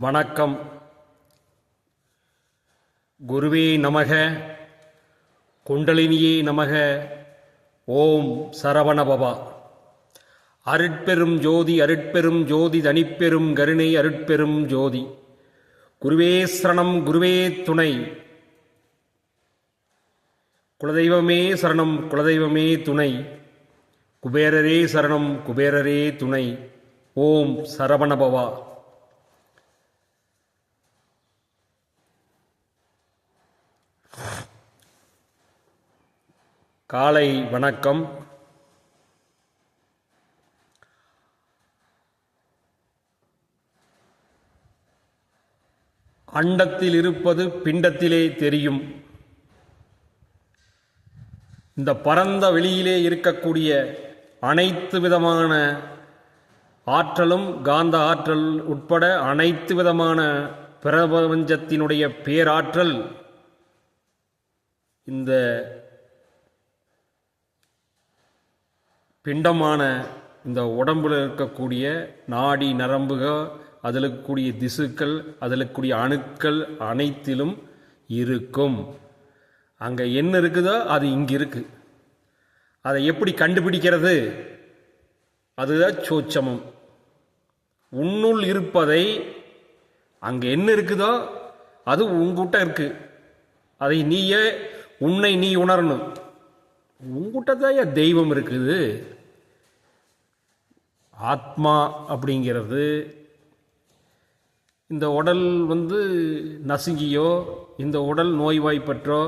வணக்கம். குருவே நமக குண்டலினியே நமக ஓம் சரவணபவா. அருட்பெரும் ஜோதி அருட்பெரும் ஜோதி தனிப்பெரும் கருணை அருட்பெரும் ஜோதி. குருவே சரணம் குருவே துணை. குலதெய்வமே சரணம் குலதெய்வமே துணை. குபேரரே சரணம் குபேரரே துணை. ஓம் சரவணபவா. காலை வணக்கம். அண்டத்தில் இருப்பது பிண்டத்திலே தெரியும். இந்த பரந்த வெளியிலே இருக்கக்கூடிய அனைத்து விதமான ஆற்றலும் காந்த ஆற்றல் உட்பட அனைத்து விதமான பிரபஞ்சத்தினுடைய பேராற்றல் இந்த பிண்டமான இந்த உடம்புல இருக்கக்கூடிய நாடி நரம்புகள் அதில் இருக்கக்கூடிய திசுக்கள் அதில் இருக்கக்கூடிய அணுக்கள் அனைத்திலும் இருக்கும். அங்கே என்ன இருக்குதோ அது இங்கே இருக்கு. அதை எப்படி கண்டுபிடிக்கிறது? அதுதான் சூச்சமம். உன்னுள் இருப்பதை அங்கே என்ன இருக்குதோ அது உங்ககிட்ட இருக்கு. அதை நீயே உன்னை நீ உணரணும். உங்ககிட்ட தான் ஏன் தெய்வம் இருக்குது? ஆத்மா அப்படிங்கிறது இந்த உடல் வந்து நசுங்கியோ இந்த உடல் நோய்வாய்ப்பற்றோ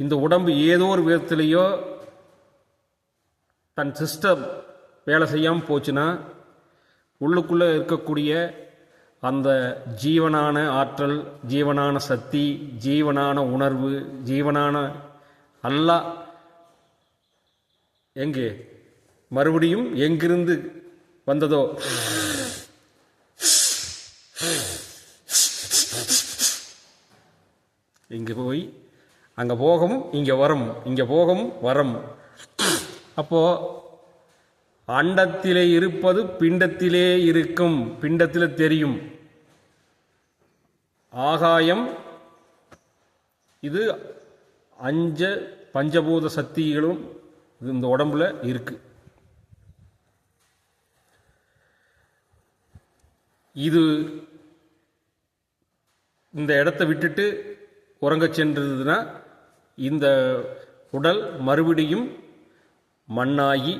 இந்த உடம்பு ஏதோ ஒரு விதத்துலேயோ தன் சிஸ்டம் வேலை செய்யாமல் போச்சுன்னா உள்ளுக்குள்ளே இருக்கக்கூடிய அந்த ஜீவனான ஆற்றல் ஜீவனான சக்தி ஜீவனான உணர்வு ஜீவனான அல்லா எங்கே? மறுபடியும் எங்கிருந்து வந்ததோ? இங்கே போய் அங்கே போகவும் இங்கே வரும் இங்கே போகவும் வரும். அப்போ அண்டத்திலே இருப்பது பிண்டத்திலே இருக்கும். பிண்டத்தில் தெரியும். ஆகாயம் இது அஞ்ச பஞ்சபூத சக்திகளும் இது இந்த உடம்புல இருக்குது இது இந்த இடத்த விட்டுட்டு உறங்க சென்றதுன்னா இந்த உடல் மறுபடியும் மண்ணாகி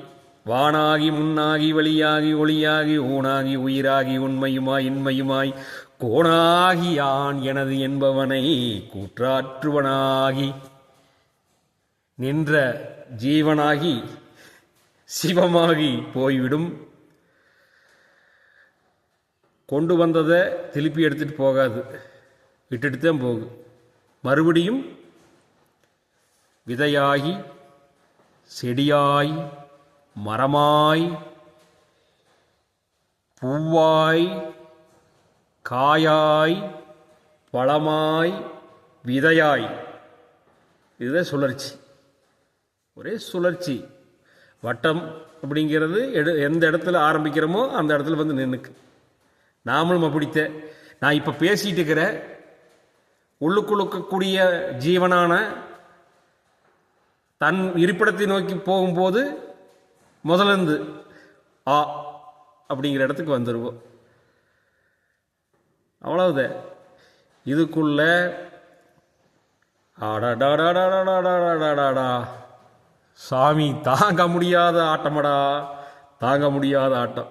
வானாகி முன்னாகி வழியாகி ஒளியாகி ஊனாகி உயிராகி உண்மையுமாய் இன்மையுமாய் கோணாகி யான் எனது என்பவனை கூற்றாற்றுவனாகி நின்ற ஜீவனாகி சிவமாகி போய்விடும். கொண்டு வந்ததை திருப்பி எடுத்துகிட்டு போகாது. விட்டுட்டு தான் போகும் மறுபடியும் விதையாகி செடியாய் மரமாய் பூவாய் காயாய் பழமாய் விதையாய். இதுதான் சுழற்சி. ஒரே சுழற்சி. வட்டம் அப்படிங்கிறது எடு எந்த இடத்துல ஆரம்பிக்கிறோமோ அந்த இடத்துல வந்து நின்றுக்கு நாமளும் அப்படித்த. நான் இப்போ பேசிகிட்டு இருக்கிற உள்ளுக்குழுக்கக்கூடிய ஜீவனான தன் இருப்பிடத்தை நோக்கி போகும்போது முதலிருந்து ஆ அப்படிங்கிற இடத்துக்கு வந்துடுவோம் அவ்வளவுதான் இதுக்குள்ள ஆடாடாடாடாடாடாடாடாடா சாமி தாங்க முடியாத ஆட்டமடா. தாங்க முடியாத ஆட்டம்.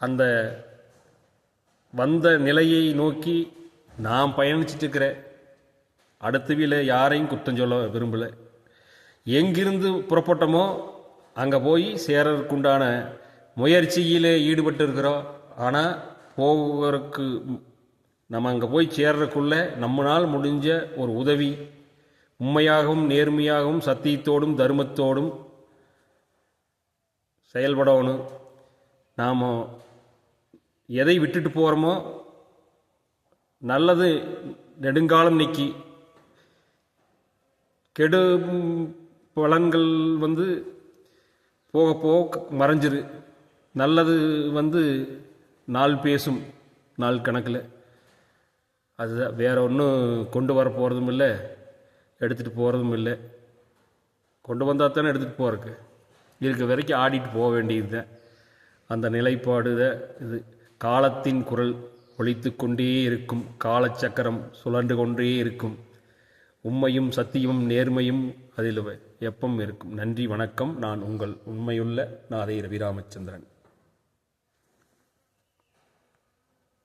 அந்த வந்த நிலையை நோக்கி நான் பயணிச்சிட்டு அடுத்த அடுத்தவியில் யாரையும் குற்றம் சொல்ல விரும்பலை. எங்கிருந்து புறப்பட்டோமோ அங்கே போய் சேரருக்குண்டான முயற்சியில் ஈடுபட்டு இருக்கிறோம் ஆனால் போவதற்கு நம்ம அங்கே போய் சேர்றதுக்குள்ளே நம்மளால் முடிஞ்ச ஒரு உதவி உண்மையாகவும் நேர்மையாகவும் சத்தியத்தோடும் தர்மத்தோடும் செயல்படணும். நாம் எதை விட்டுட்டு போகிறோமோ நல்லது நெடுங்காலம் நிற்கி கெடு பலன்கள் வந்து போக போக மறைஞ்சிரு. நல்லது வந்து நாள் பேசும் நாள் கணக்கில். அதுதான் வேற ஒன்றும் கொண்டு வர போகிறதும் இல்லை எடுத்துகிட்டு போகிறதும் இல்லை. கொண்டு வந்தால் தானே எடுத்துகிட்டு போகிறக்கு இருக்க வரைக்கும் ஆடிட்டு போக வேண்டியது தான் அந்த நிலைப்பாடு தான் இது. காலத்தின் குரல் ஒழித்து கொண்டே இருக்கும் காலச்சக்கரம் சுழன்று கொண்டே இருக்கும். உண்மையும் சத்தியமும் நேர்மையும் அதில் எப்பவும் இருக்கும்? நன்றி வணக்கம். நான் உங்கள் உண்மையுள்ள நாதை ரவிராமச்சந்திரன்